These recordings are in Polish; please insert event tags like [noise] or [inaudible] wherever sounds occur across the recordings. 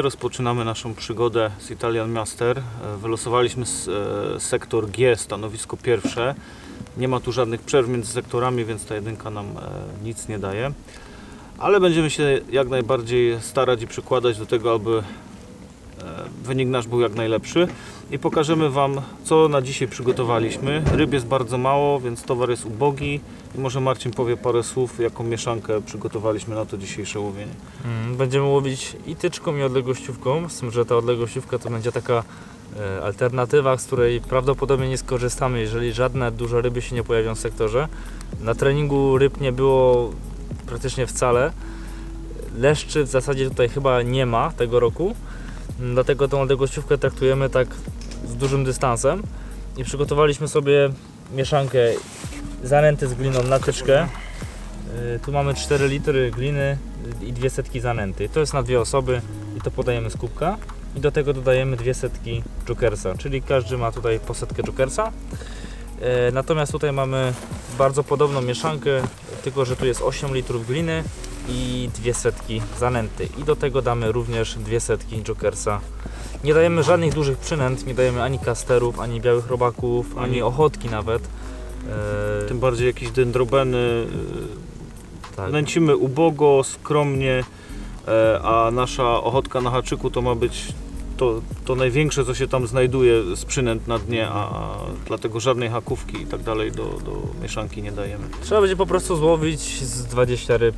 Rozpoczynamy naszą przygodę z Italian Master. E, Wylosowaliśmy e, sektor G, stanowisko pierwsze. Nie ma tu żadnych przerw między sektorami, więc ta jedynka nam e, nic nie daje. Ale będziemy się jak najbardziej starać i przykładać do tego, aby wynik nasz był jak najlepszy. I pokażemy Wam, co na dzisiaj przygotowaliśmy. Ryb jest bardzo mało, więc towar jest ubogi. I może Marcin powie parę słów, jaką mieszankę przygotowaliśmy na to dzisiejsze łowienie. Mm, Będziemy łowić i tyczką i odległościówką, z tym, że ta odległościówka to będzie taka e, alternatywa, z której prawdopodobnie nie skorzystamy, jeżeli żadne duże ryby się nie pojawią w sektorze. Na treningu ryb nie było praktycznie wcale. Leszczy w zasadzie tutaj chyba nie ma tego roku, Mm, dlatego tą odległościówkę traktujemy tak z dużym dystansem i przygotowaliśmy sobie mieszankę zanęty z gliną na tyczkę. Y, Tu mamy 4 litry gliny i dwie setki zanęty. To jest na dwie osoby i to podajemy z kubka. I do tego dodajemy dwie setki jokersa, czyli każdy ma tutaj po setkę jokersa. E, Natomiast tutaj mamy bardzo podobną mieszankę, tylko że tu jest 8 litrów gliny i dwie setki zanęty. I do tego damy również dwie setki jokersa. Nie dajemy żadnych dużych przynęt, nie dajemy ani kasterów, ani białych robaków, ani Ani- ochotki nawet. E, Tym bardziej jakieś dendrobeny. tak. y, Nęcimy ubogo, skromnie, e, a nasza ochotka na haczyku to ma być to, to największe, co się tam znajduje z przynęt na dnie, a, a dlatego żadnej hakówki i tak dalej do, do mieszanki nie dajemy. Trzeba będzie po prostu złowić z 20 ryb,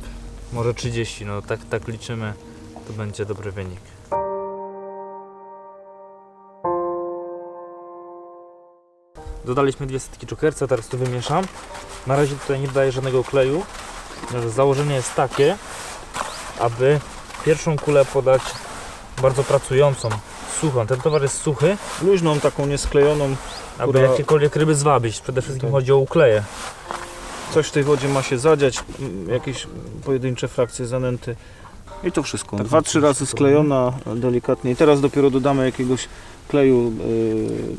może 30, no tak, tak liczymy, to będzie dobry wynik. Dodaliśmy dwie setki czokerca, teraz to wymieszam. Na razie tutaj nie dodaję żadnego kleju. Założenie jest takie, aby pierwszą kulę podać bardzo pracującą, suchą. Ten towar jest suchy, Luźną, taką niesklejoną, aby Która- jakiekolwiek ryby zwabić. Przede wszystkim Tak. chodzi o ukleje. coś w tej wodzie ma się zadziać, jakieś pojedyncze frakcje zanęty. I to wszystko. Tak, Dwa, trzy razy sklejona delikatnie. I teraz dopiero dodamy jakiegoś kleju,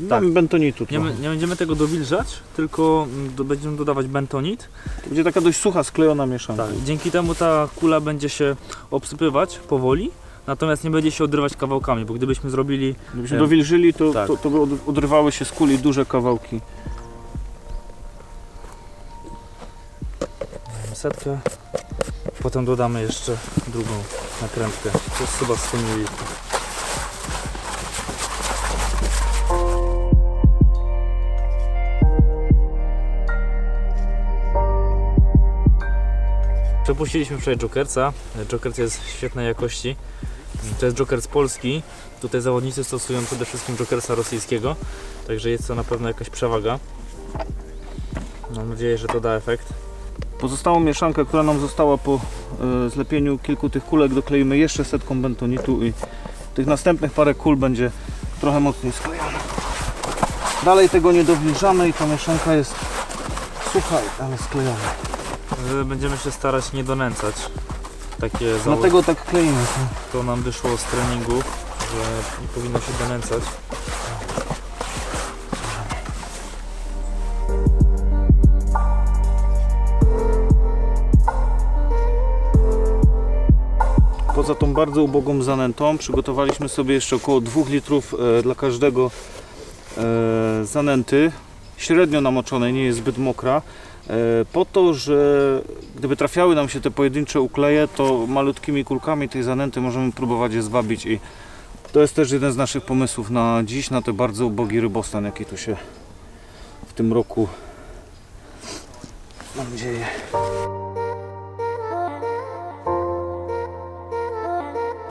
yy, Tak. bentonitu. Nie, my- nie będziemy tego dowilżać, tylko mm, do, będziemy dodawać bentonit. To będzie taka dość sucha, sklejona mieszanka. Tak. Dzięki temu ta kula będzie się obsypywać powoli, natomiast nie będzie się odrywać kawałkami, bo gdybyśmy zrobili Gdybyśmy Wiem. dowilżyli, to, Tak. to, to by od- odrywały się z kuli duże kawałki. setkę, potem dodamy jeszcze drugą nakrętkę. To jest chyba 100 ml. Przepuściliśmy wczoraj Jokersa. Joker jest świetnej jakości. To jest Joker z Polski. Tutaj zawodnicy stosują przede wszystkim Jokersa rosyjskiego, także jest to na pewno jakaś przewaga. Mam nadzieję, że to da efekt. Pozostałą mieszankę, która nam została po e, zlepieniu kilku tych kulek, dokleimy jeszcze setką bentonitu i tych następnych parę kul będzie trochę mocniej sklejona. Dalej tego nie dowilżamy i ta mieszanka jest sucha, ale sklejona. Że Będziemy się starać nie donęcać. Takie zało- Dlatego tak kleimy. to nam wyszło z treningu, że nie powinno się donęcać. Poza tą bardzo ubogą zanętą. Przygotowaliśmy sobie jeszcze około 2 litrów e, dla każdego e, zanęty, średnio namoczonej, nie jest zbyt mokra, e, po to, że gdyby trafiały nam się te pojedyncze ukleje, to malutkimi kulkami tej zanęty możemy próbować je zwabić i to jest też jeden z naszych pomysłów na dziś, na ten bardzo ubogi rybostan, jaki tu się w tym roku mam dzieje.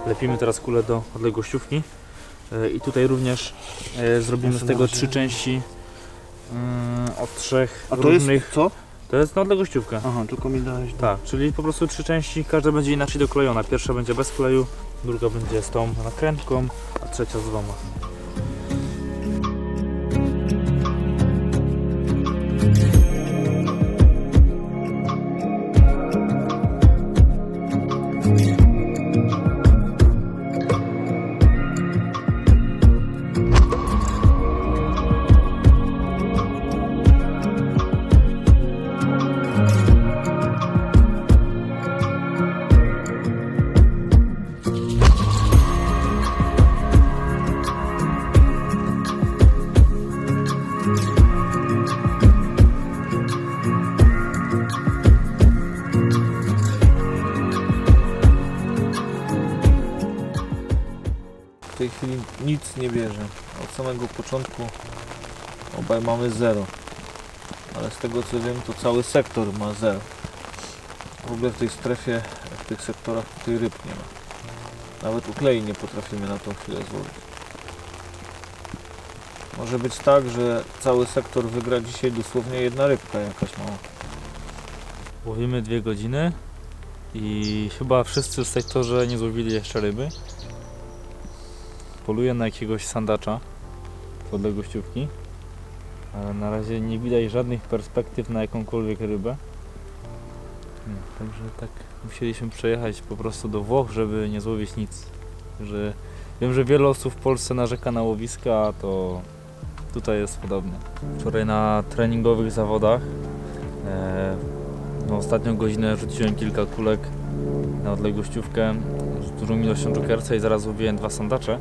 Lepimy teraz kulę do odległościówki E, i tutaj również e, zrobimy z tego trzy części mm, od trzech A to jest różnych. co? To jest na odległościówkę. Aha, tylko mi dałeś. Tak, czyli po prostu trzy części, każda będzie inaczej doklejona. Pierwsza będzie bez kleju, druga będzie z tą nakrętką, a trzecia z dwoma. Nie bierze. Od samego początku obaj mamy zero. Ale z tego co wiem, to cały sektor ma zero. W ogóle w tej strefie, w tych sektorach tutaj ryb nie ma. Nawet uklei nie potrafimy na tą chwilę złowić. Może być tak, że cały sektor wygra dzisiaj dosłownie jedna rybka jakaś mała. Łowimy dwie godziny i chyba wszyscy w sektorze nie złowili jeszcze ryby. Poluję na jakiegoś sandacza z odległościówki, ale na razie nie widać żadnych perspektyw na jakąkolwiek rybę. Nie, także tak musieliśmy przejechać po prostu do Włoch, żeby nie złowić nic. Że wiem, że wiele osób w Polsce narzeka na łowiska, to tutaj jest podobnie. Wczoraj na treningowych zawodach e, no, ostatnią godzinę rzuciłem kilka kulek na odległościówkę z dużą ilością jokerca i zaraz złowiłem dwa sandacze.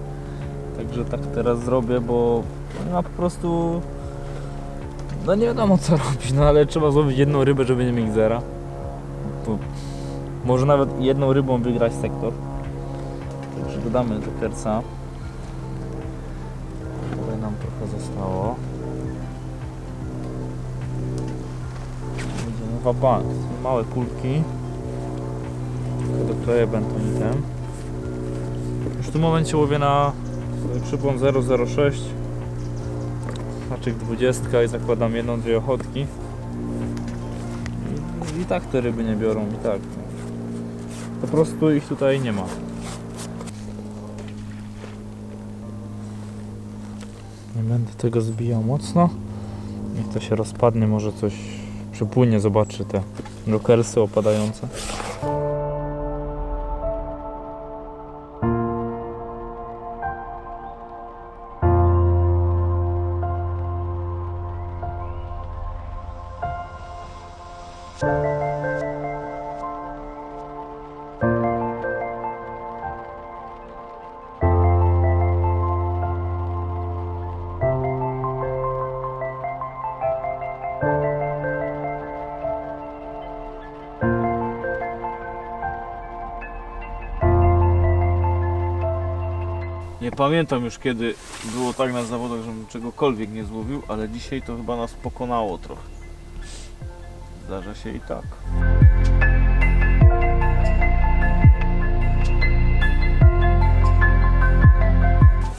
Także tak teraz zrobię, bo ma po prostu... No nie wiadomo co [laughs] robić, no ale trzeba złowić jedną rybę, żeby nie mieć zera. Bo może nawet jedną rybą wygrać sektor. Także dodamy jokerca. Tutaj nam trochę zostało. Idziemy w bank. Są małe kulki. Tylko dokleję bentonitem. Już w tym momencie łowię na przypłon 006 haczyk 20 i zakładam jedną, dwie ochotki. I, I tak te ryby nie biorą, i tak. Po prostu ich tutaj nie ma. Nie będę tego zbijał mocno. Niech to się rozpadnie, może coś przypłynie, zobaczy te jokersy opadające. Pamiętam już kiedy było tak na zawodach, żebym czegokolwiek nie złowił, ale dzisiaj to chyba nas pokonało trochę. Zdarza się i tak.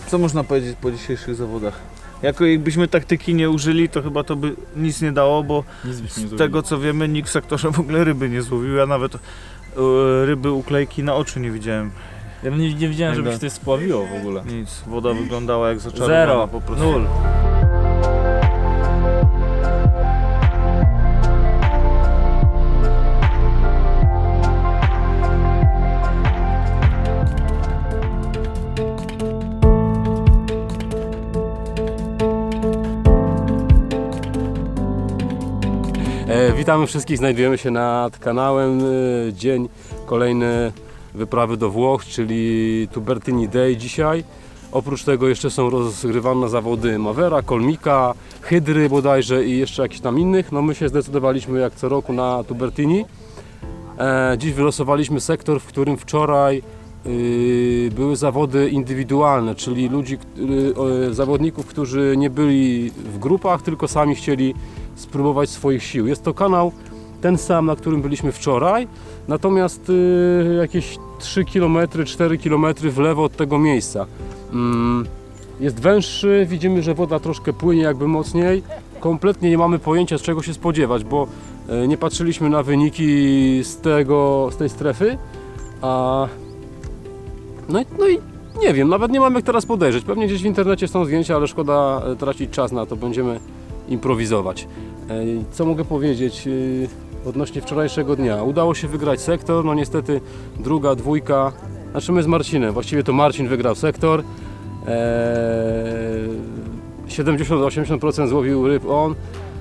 Co można powiedzieć po dzisiejszych zawodach? Jako jakbyśmy taktyki nie użyli, to chyba to by nic nie dało, bo z tego co wiemy, nikt w sektorze w ogóle ryby nie złowił. Ja nawet e, ryby uklejki na oczy nie widziałem. Ja nie, nie widziałem, żeby się coś spławiło w ogóle. Nic, woda wyglądała jak zaczarowana Zero, po prostu. nul. E, witamy wszystkich, znajdujemy się nad kanałem. E, dzień kolejny wyprawy do Włoch, czyli Tubertini Day dzisiaj. Oprócz tego jeszcze są rozgrywane zawody Mavera, Kolmika, Hydry bodajże i jeszcze jakichś tam innych. No my się zdecydowaliśmy jak co roku na Tubertini. E, dziś wylosowaliśmy sektor, w którym wczoraj y, były zawody indywidualne, czyli ludzi, y, o, zawodników, którzy nie byli w grupach, tylko sami chcieli spróbować swoich sił. Jest to kanał ten sam, na którym byliśmy wczoraj, natomiast y, jakieś 3 km, 4 km w lewo od tego miejsca. Mm, jest węższy, widzimy, że woda troszkę płynie jakby mocniej. Kompletnie nie mamy pojęcia z czego się spodziewać, bo y, nie patrzyliśmy na wyniki z, tego, z tej strefy, a no i, no i nie wiem, nawet nie mamy jak teraz podejrzeć. Pewnie gdzieś w internecie są zdjęcia, ale szkoda e, tracić czas na to, będziemy improwizować. E, Co mogę powiedzieć e, odnośnie wczorajszego dnia? Udało się wygrać sektor, no niestety druga, dwójka, znaczy my z Marcinem, właściwie to Marcin wygrał sektor. Eee, 70-80% złowił ryb on.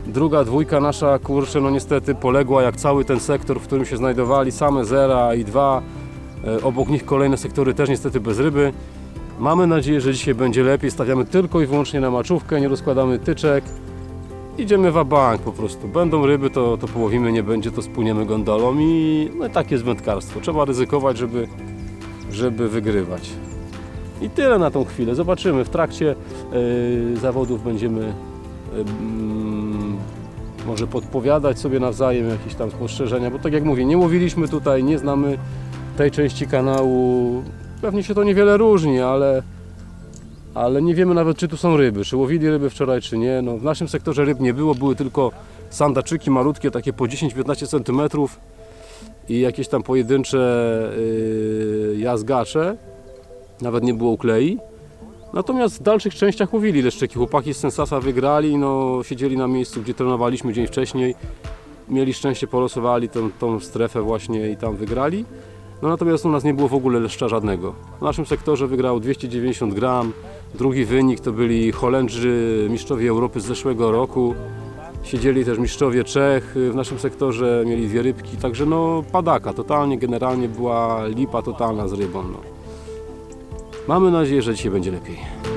Druga dwójka nasza, kurczę, no niestety poległa jak cały ten sektor, w którym się znajdowali, same zera i dwa. E, Obok nich kolejne sektory też niestety bez ryby. Mamy nadzieję, że dzisiaj będzie lepiej. Stawiamy tylko i wyłącznie na maczówkę, nie rozkładamy tyczek. Idziemy w bank po prostu. Będą ryby, to, to połowimy, nie będzie, to spłyniemy gondolą i no i tak jest wędkarstwo. Trzeba ryzykować, żeby, żeby wygrywać. I tyle na tą chwilę. Zobaczymy. W trakcie y, zawodów będziemy y, mm, może podpowiadać sobie nawzajem jakieś tam spostrzeżenia, bo tak jak mówię, nie mówiliśmy tutaj, nie znamy tej części kanału. Pewnie się to niewiele różni, ale, ale nie wiemy nawet, czy tu są ryby, czy łowili ryby wczoraj, czy nie. No, w naszym sektorze ryb nie było, były tylko sandaczyki malutkie, takie po 10-15 cm i jakieś tam pojedyncze yy, jazgacze. Nawet nie było uklei. Natomiast w dalszych częściach łowili leszczyki. Chłopaki z Sensasa wygrali, no, siedzieli na miejscu, gdzie trenowaliśmy dzień wcześniej. Mieli szczęście, polosowali tą, tą strefę właśnie i tam wygrali. No natomiast u nas nie było w ogóle leszcza żadnego. W naszym sektorze wygrał 290 gram. Drugi wynik to byli Holendrzy, mistrzowie Europy z zeszłego roku. Siedzieli też mistrzowie Czech w naszym sektorze, mieli dwie rybki, także no padaka, totalnie, generalnie była lipa totalna z rybą. No. Mamy nadzieję, że dzisiaj będzie lepiej.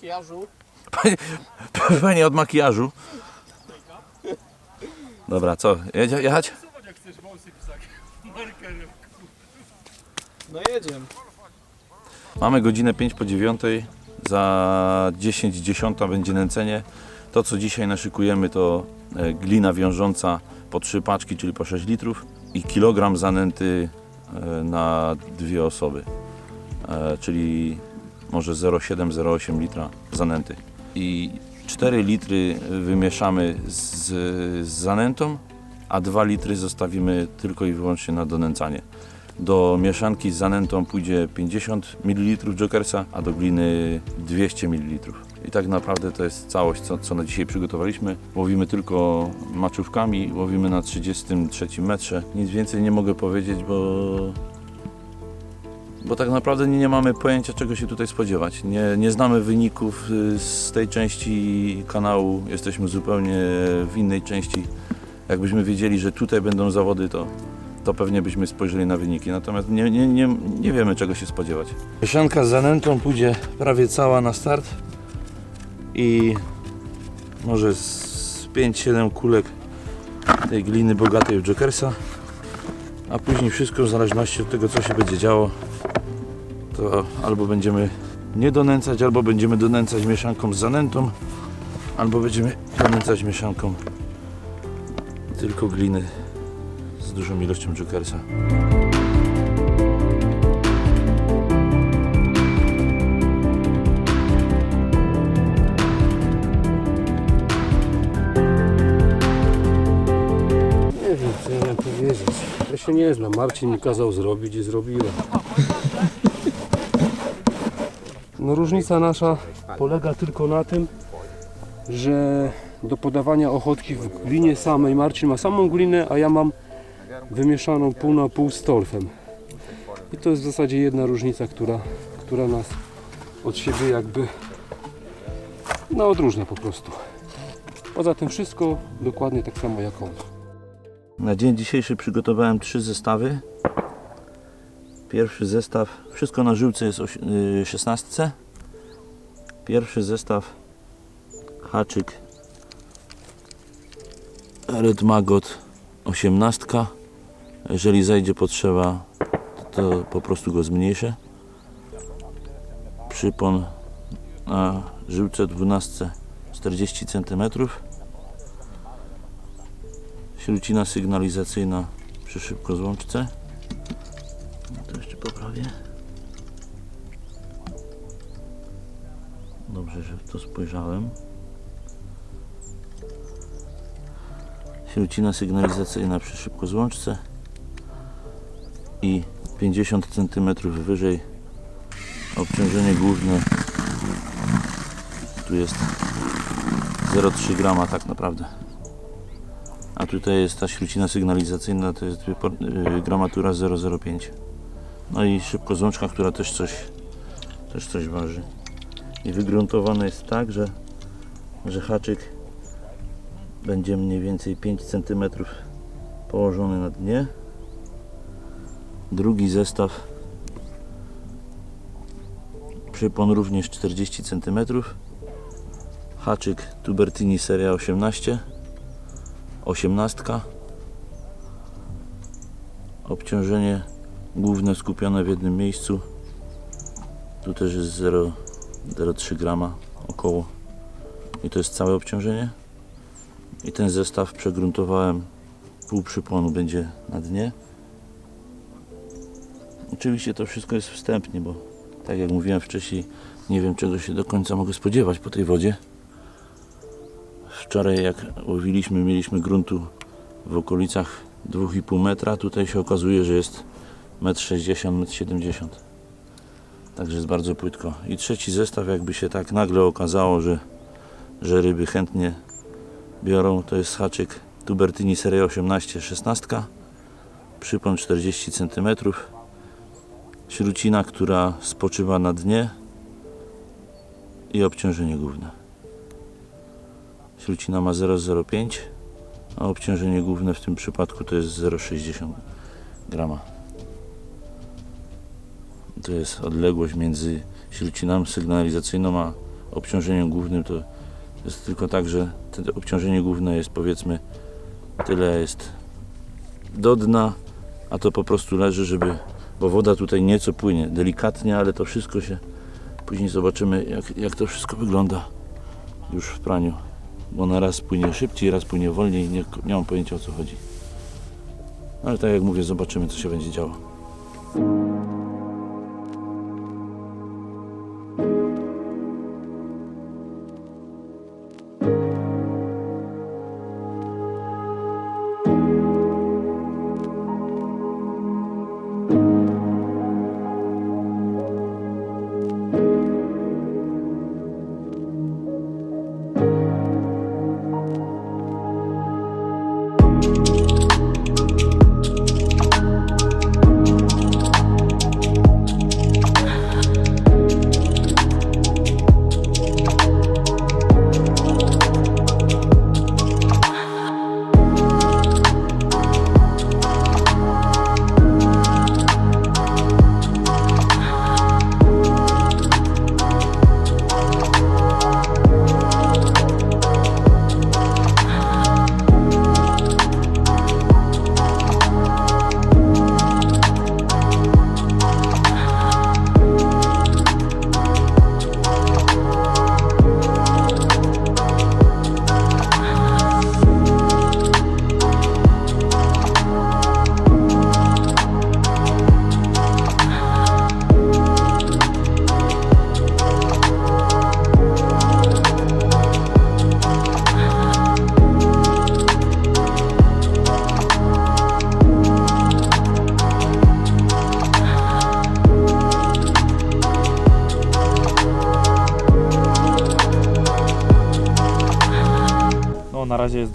Panie od makijażu. [laughs] Panie od makijażu. Dobra, co? Jedzie, jechać? No jedziemy. Mamy godzinę 5 po 9. Za 10 10 będzie nęcenie. To co dzisiaj naszykujemy to e, glina wiążąca po 3 paczki, czyli po 6 litrów i kilogram zanęty e, na dwie osoby. E, Czyli może 0,7-0,8 litra zanęty. I 4 litry wymieszamy z, z zanętą, a 2 litry zostawimy tylko i wyłącznie na donęcanie. Do mieszanki z zanętą pójdzie 50 ml Jokersa, a do gliny 200 ml. I tak naprawdę to jest całość, co, co na dzisiaj przygotowaliśmy. Łowimy tylko maczówkami, łowimy na 33 metrze. Nic więcej nie mogę powiedzieć, bo, bo tak naprawdę nie, nie mamy pojęcia, czego się tutaj spodziewać. Nie, nie znamy wyników y, z tej części kanału, jesteśmy zupełnie w innej części. Jakbyśmy wiedzieli, że tutaj będą zawody, to to pewnie byśmy spojrzeli na wyniki. Natomiast nie, nie, nie, nie wiemy czego się spodziewać. Mieszanka z zanętą pójdzie prawie cała na start i może z 5-7 kulek tej gliny bogatej w Jokersa, a później wszystko w zależności od tego co się będzie działo, to albo będziemy nie donęcać, albo będziemy donęcać mieszanką z zanętą, albo będziemy donęcać mieszanką tylko gliny z dużą ilością Jokersa. Nie wiem, co ja mam powiedzieć. Ja się nie znam. Marcin mi kazał zrobić i zrobiłem. No różnica nasza polega tylko na tym, że do podawania ochotki w glinie samej Marcin ma samą glinę, a ja mam wymieszaną pół na pół z torfem. I to jest w zasadzie jedna różnica, która, która nas od siebie jakby no odróżnia po prostu. Poza tym wszystko dokładnie tak samo jak on. Na dzień dzisiejszy przygotowałem trzy zestawy. Pierwszy zestaw, wszystko na żyłce jest o si- y, 16. Pierwszy zestaw haczyk Red Magot 18. Jeżeli zajdzie potrzeba, to po prostu go zmniejszę. Przypon na żyłce 12 40 cm. Śrucina sygnalizacyjna przy szybkozłączce. Spojrzałem. Śrucina sygnalizacyjna przy szybkozłączce i 50 cm wyżej obciążenie główne tu jest 0,3 grama tak naprawdę a tutaj jest ta śrucina sygnalizacyjna, to jest y, gramatura 0,05. No i szybkozłączka, która też coś, też coś waży. I wygruntowane jest tak, że, że haczyk będzie mniej więcej 5 cm położony na dnie. Drugi zestaw Przypon również 40 cm. Haczyk Tubertini seria 18. 18. Obciążenie główne skupione w jednym miejscu. Tu też jest 0 0,3 grama około. I to jest całe obciążenie. I ten zestaw przegruntowałem. Pół przyponu będzie na dnie. Oczywiście to wszystko jest wstępnie, bo tak jak mówiłem wcześniej, nie wiem czego się do końca mogę spodziewać po tej wodzie. Wczoraj jak łowiliśmy, mieliśmy gruntu w okolicach 2,5 metra. Tutaj się okazuje, że jest 1,60 m, 1,70 m. Także jest bardzo płytko. I trzeci zestaw, jakby się tak nagle okazało, że, że ryby chętnie biorą, to jest haczyk Tubertini seria 18, 16. Przypon 40 cm. Śrucina, która spoczywa na dnie i obciążenie główne. Śrucina ma 0,05, a obciążenie główne w tym przypadku to jest 0,60 grama. To jest odległość między śruciną sygnalizacyjną a obciążeniem głównym. To jest tylko tak, że to obciążenie główne jest powiedzmy tyle jest do dna, a to po prostu leży, żeby bo woda tutaj nieco płynie, delikatnie, ale to wszystko się później zobaczymy jak, jak to wszystko wygląda już w praniu bo na raz płynie szybciej, raz płynie wolniej, nie, nie mam pojęcia o co chodzi ale tak jak mówię, zobaczymy co się będzie działo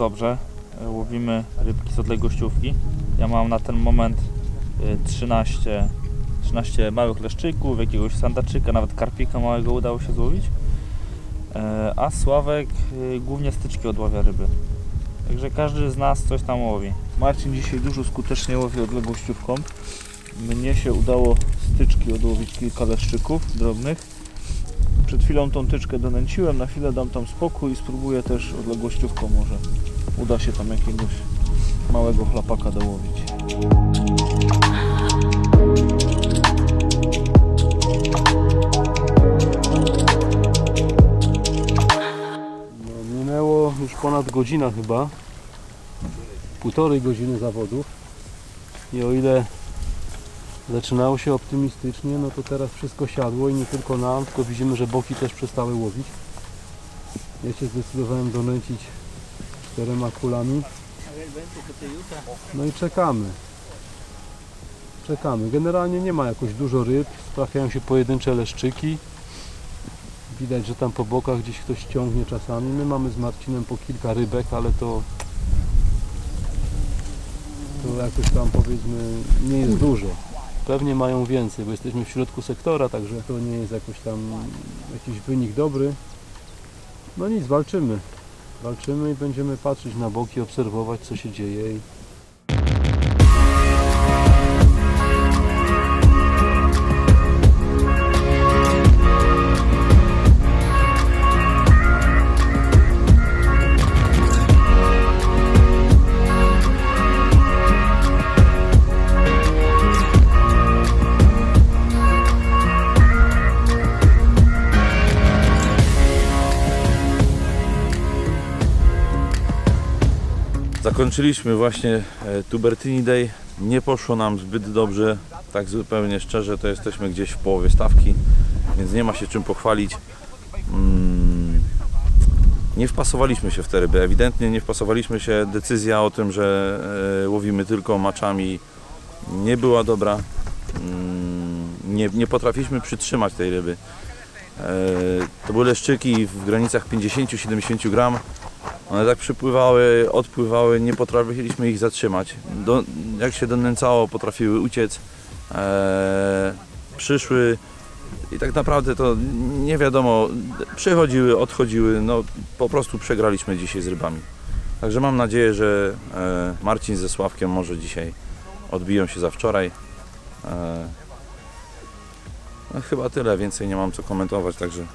dobrze. E, Łowimy rybki z odległościówki. Ja mam na ten moment e, 13, 13 małych leszczyków, jakiegoś sandaczyka, nawet karpika małego udało się złowić. E, A Sławek głównie styczki odławia ryby. Także każdy z nas coś tam łowi. Marcin dzisiaj dużo skutecznie łowi odległościówką. Mnie się udało styczki odłowić kilka leszczyków drobnych. Przed chwilą tą tyczkę donęciłem, na chwilę dam tam spokój i spróbuję też odległościówką może. Uda się tam jakiegoś małego chlapaka dołowić. No, minęło już ponad godzina chyba. Półtorej godziny zawodów. I o ile zaczynało się optymistycznie, no to teraz wszystko siadło i nie tylko nam, tylko widzimy, że boki też przestały łowić. Ja się zdecydowałem donęcić czterema kulami. No i czekamy. Czekamy. Generalnie nie ma jakoś dużo ryb, trafiają się pojedyncze leszczyki. Widać, że tam po bokach gdzieś ktoś ciągnie czasami. My mamy z Marcinem po kilka rybek, ale to to jakoś tam powiedzmy nie jest dużo. Pewnie mają więcej, bo jesteśmy w środku sektora, także to nie jest jakoś tam jakiś wynik dobry. No nic, walczymy. Walczymy i będziemy patrzeć na boki, obserwować co się dzieje i Zakończyliśmy właśnie e, Tubertini Day. Nie poszło nam zbyt dobrze, tak zupełnie szczerze, to jesteśmy gdzieś w połowie stawki, więc nie ma się czym pochwalić. Mm, nie wpasowaliśmy się w te ryby, ewidentnie nie wpasowaliśmy się. Decyzja o tym, że e, łowimy tylko maczami nie była dobra. Mm, nie, nie potrafiliśmy przytrzymać tej ryby. E, to były leszczyki w granicach 50-70 gram. One tak przypływały, odpływały, nie potrafiliśmy ich zatrzymać. Do, jak się donęcało, potrafiły uciec. E, przyszły i tak naprawdę to nie wiadomo, przychodziły, odchodziły, no po prostu przegraliśmy dzisiaj z rybami. Także mam nadzieję, że e, Marcin ze Sławkiem może dzisiaj odbiją się za wczoraj. E, no chyba tyle, więcej nie mam co komentować, także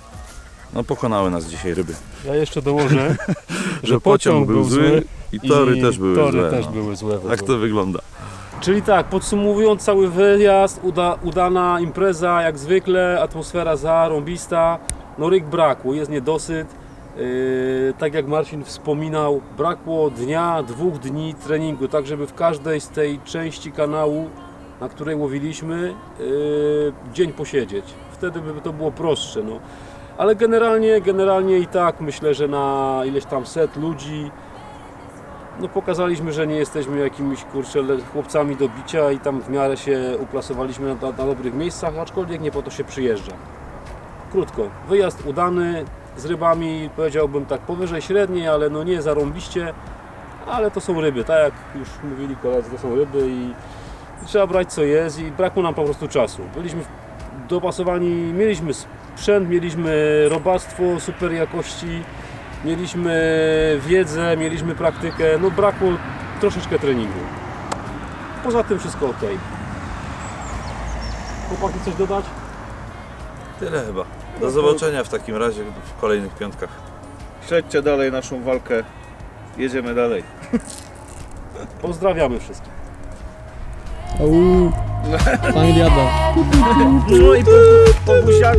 no pokonały nas dzisiaj ryby. Ja jeszcze dołożę, [laughs] Że pociąg był zły i tory i też były tory złe. też no. były złe. Tak to wygląda. Czyli tak, podsumowując cały wyjazd, uda, udana impreza, jak zwykle, atmosfera zarąbista, no ryk brakło, jest niedosyt. Yy, tak jak Marcin wspominał, brakło dnia, dwóch dni treningu, tak żeby w każdej z tej części kanału, na której łowiliśmy, yy, dzień posiedzieć. Wtedy by to było prostsze. No. Ale generalnie, generalnie i tak myślę, że na ileś tam set ludzi, no pokazaliśmy, że nie jesteśmy jakimiś kurczę chłopcami do bicia i tam w miarę się uplasowaliśmy na, na dobrych miejscach, aczkolwiek nie po to się przyjeżdża. Krótko, wyjazd udany z rybami, powiedziałbym tak powyżej średniej, ale no nie zarąbiście, ale to są ryby, tak jak już mówili koledzy, to są ryby i trzeba brać co jest i brakło nam po prostu czasu. Byliśmy w- dopasowani, mieliśmy sprzęt, mieliśmy robactwo super jakości, mieliśmy wiedzę, mieliśmy praktykę, no brakło troszeczkę treningu. Poza tym wszystko ok. Chłopaki coś dodać? Tyle chyba. Do zobaczenia w takim razie w kolejnych piątkach. Śledźcie dalej naszą walkę. Jedziemy dalej. Pozdrawiamy wszystkich. Uuu, Sangue de Adão. Muito bom puxar,